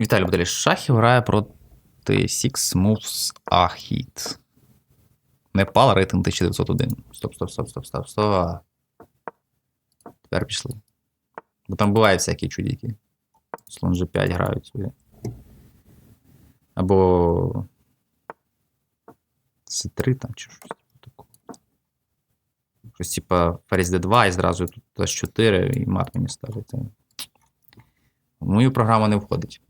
Віталій Бутелі шахів грає проти Six Moves Ahit. Непал рейтинг 1901. Стоп, стоп, стоп, стоп, стоп, стоп. Тепер пішли. Бо там бувають всякі чудики. Слон G5 грають сюди. Або. C3 там чи щось такого. Щось типа ферзь D2 і зразу тут H4 і мат мені ставить. В мою програму не входить.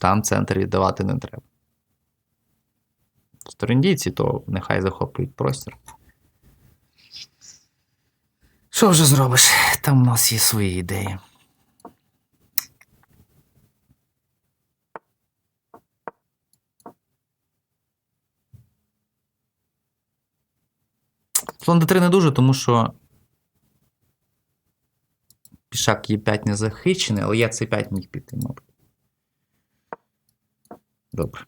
Там центр віддавати не треба. Сторіндійці, то нехай захоплюють простір. Що вже зробиш? Там у нас є свої ідеї. Слон d3 не дуже, тому що пішак Е5 не захищений, але я С5 міг піти, мабуть. Добре.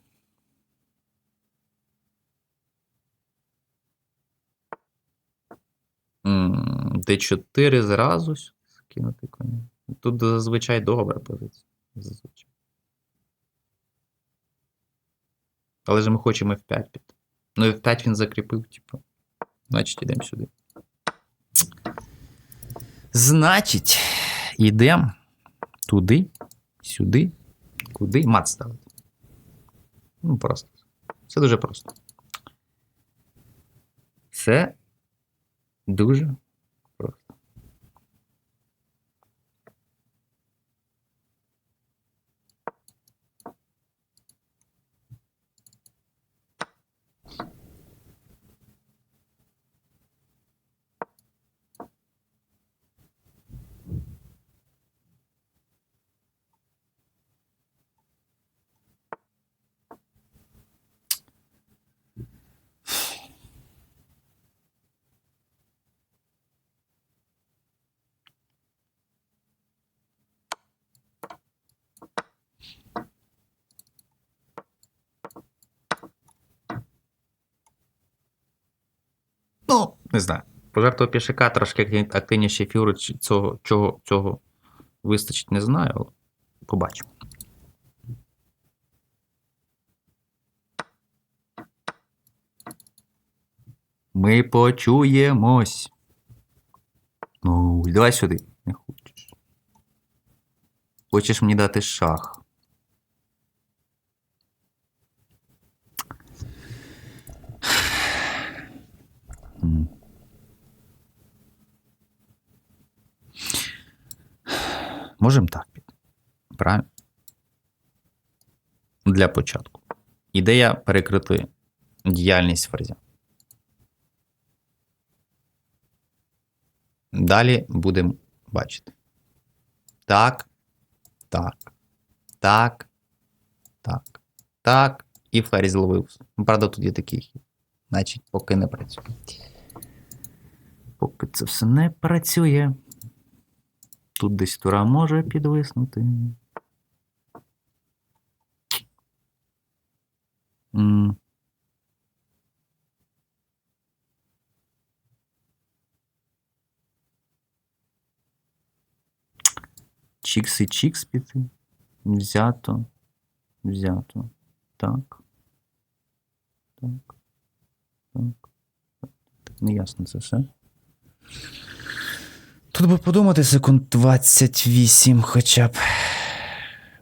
М, Д4 зразу скинути коня. Тут зазвичай добра позиція. Зазвичай. Але ж ми хочемо F5 піти. Ну, F5 він закріпив, типу. Значить, йдемо сюди. Значить, йдемо туди, сюди, куди мат ставити. Ну, просто. Все дуже просто. Все дуже просто. Ну, не знаю. Пожертва пішака трошки активніші фігури цього, чого, цього вистачить, не знаю, побачимо. Ми почуємось. Ну, давай сюди. Не хочеш. Хочеш мені дати шах. М. Можемо так піти. Правильно? Для початку. Ідея перекрити діяльність ферзя. Далі будемо бачити. Так, так, так, так, так. І ферзь зловив. Ну, Правда, тут є такий хід. Значить, поки не працює. Поки це все не працює. Тут десь тура може підвиснути. М. Чікс і чікс піти. Взято. Взято. Так. Так. Так. Так, неясно це все. Тут би подумати секунд 28 хоча б.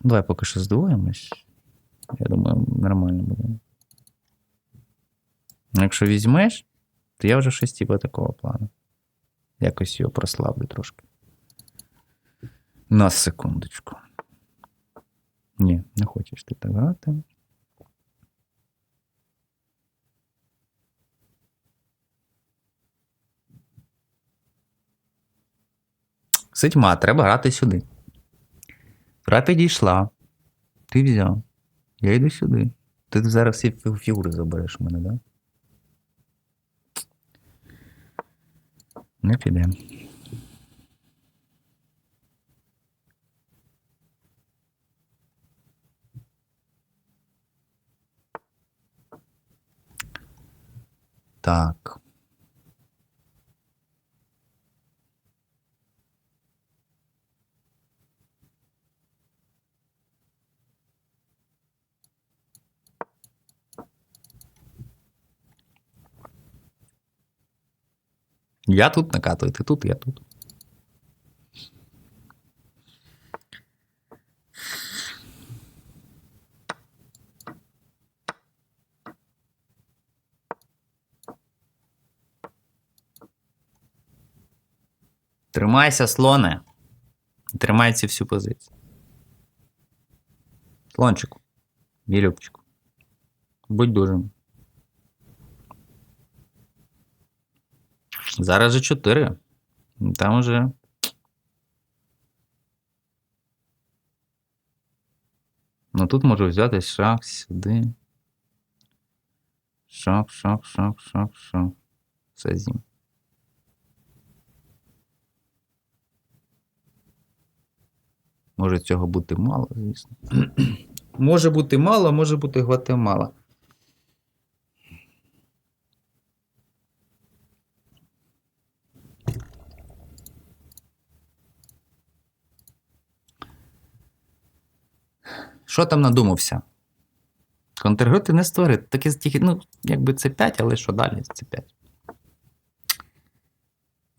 Давай поки що здвоїмось. Я думаю, нормально буде. Якщо візьмеш, то я вже щось типу такого плану. Якось його прослаблю трошки. На секундочку. Ні, не хочеш ти так грати. Сидьма, треба грати сюди. Гра підійшла. Ти взяв. Я йду сюди. Ти зараз всі фігури забереш у мене, да? Не піде. Так. Я тут накатую, ти тут, я тут. Тримайся, слоне. Тримай ці всю позицію. Слончику. Вілюбчику. Будь дужим. Зараз же 4. Там уже. Ну тут можу взяти шах сюди. Шах, шах, шах, шах, шах. Все зім. Може цього бути мало, звісно. може бути мало, може бути Гватемала. Що там надумався? Контргрути не створити. Таке тільки, ну, якби це 5, але що далі? Це 5.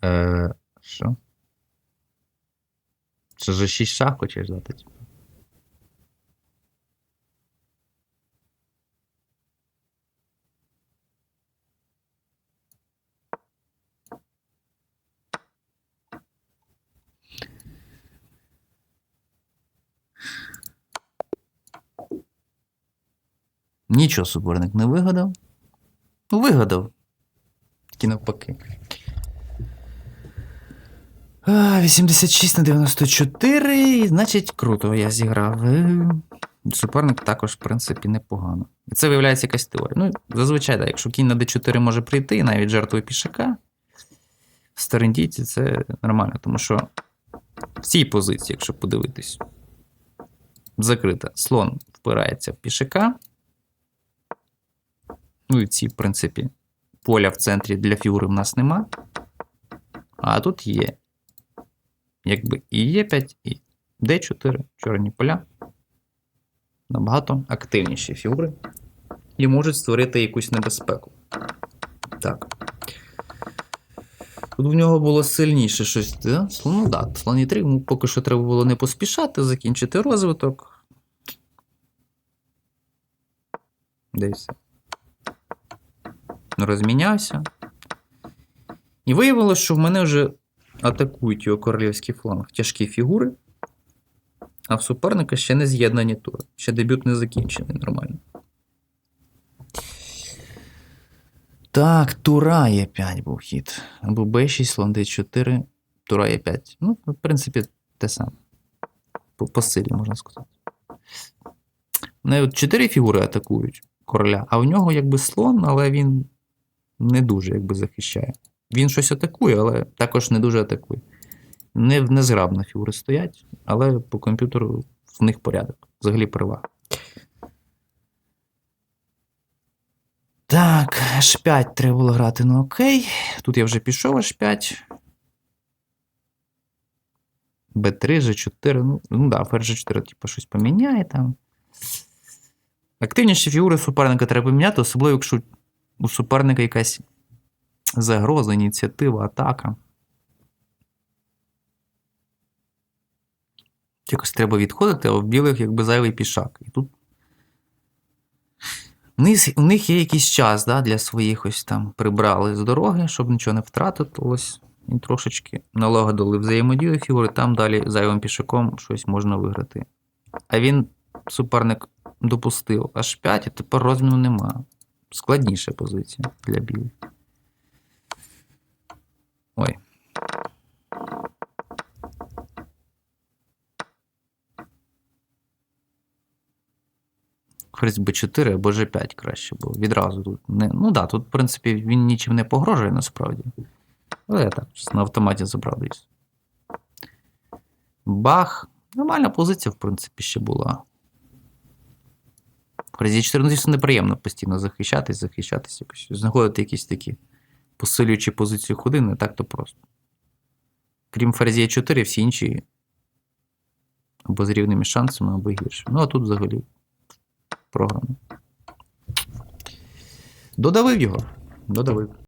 Е, що? Це ж 6 шах хочеш дати? Нічого суперник не вигадав. Вигадав. Тільки навпаки. 86 на 94, і, значить, круто я зіграв. Е, Суперник також, в принципі, непогано. І це виявляється якась теорія. Ну, зазвичай, так, якщо кінь на d4 може прийти, навіть жертвує пішака, в старендійці це нормально, тому що в цій позиції, якщо подивитись, закрита, слон впирається в пішака. Ну і ці, в принципі, поля в центрі для фігури в нас нема. А тут є. Якби і Е5, і Д4, чорні поля. Набагато активніші фігури. І можуть створити якусь небезпеку. Так. Тут в нього було сильніше щось. Да? Ну так, да, слоні 3, ну, поки що треба було не поспішати, закінчити розвиток. Де все розмінявся. І виявилося, що в мене вже атакують його королівський фланг тяжкі фігури, а в суперника ще не з'єднані тури. Ще дебют не закінчений нормально. Так, тура є 5 був хід. Або Б6, слон Д4, тура є 5. Ну, в принципі, те саме. По, силі, можна сказати. Не от 4 фігури атакують короля, а в нього якби слон, але він не дуже якби захищає. Він щось атакує, але також не дуже атакує. Не, незграбно фігури стоять, але по комп'ютеру в них порядок. Взагалі перевага. Так, H5 треба було грати, ну окей. Тут я вже пішов H5. Б3, G4. Ну, ну да, ферзь G4, типу, щось поміняє там. Активніші фігури суперника треба поміняти, особливо, якщо у суперника якась загроза, ініціатива, атака. Якось треба відходити, а в білих якби зайвий пішак. І тут у них, у них є якийсь час да, для своїх ось там прибрали з дороги, щоб нічого не втратити. Ось і трошечки налагодили взаємодію фігури, там далі зайвим пішаком щось можна виграти. А він, суперник, допустив аж 5, і тепер розміну нема. Складніша позиція для білих. Ой. Ферзь b4 або g5 краще було. Відразу тут. Не, ну так, да, тут, в принципі, він нічим не погрожує насправді. Але я так, на автоматі забрав десь. Бах. Нормальна позиція, в принципі, ще була. Ферзі 4, ну, неприємно постійно захищатись, захищатись якось. Знаходити якісь такі посилюючі позицію ходи, не так то просто. Крім ферзія 4, всі інші або з рівними шансами, або гірше. Ну, а тут взагалі програма. Додавив його. Додавив.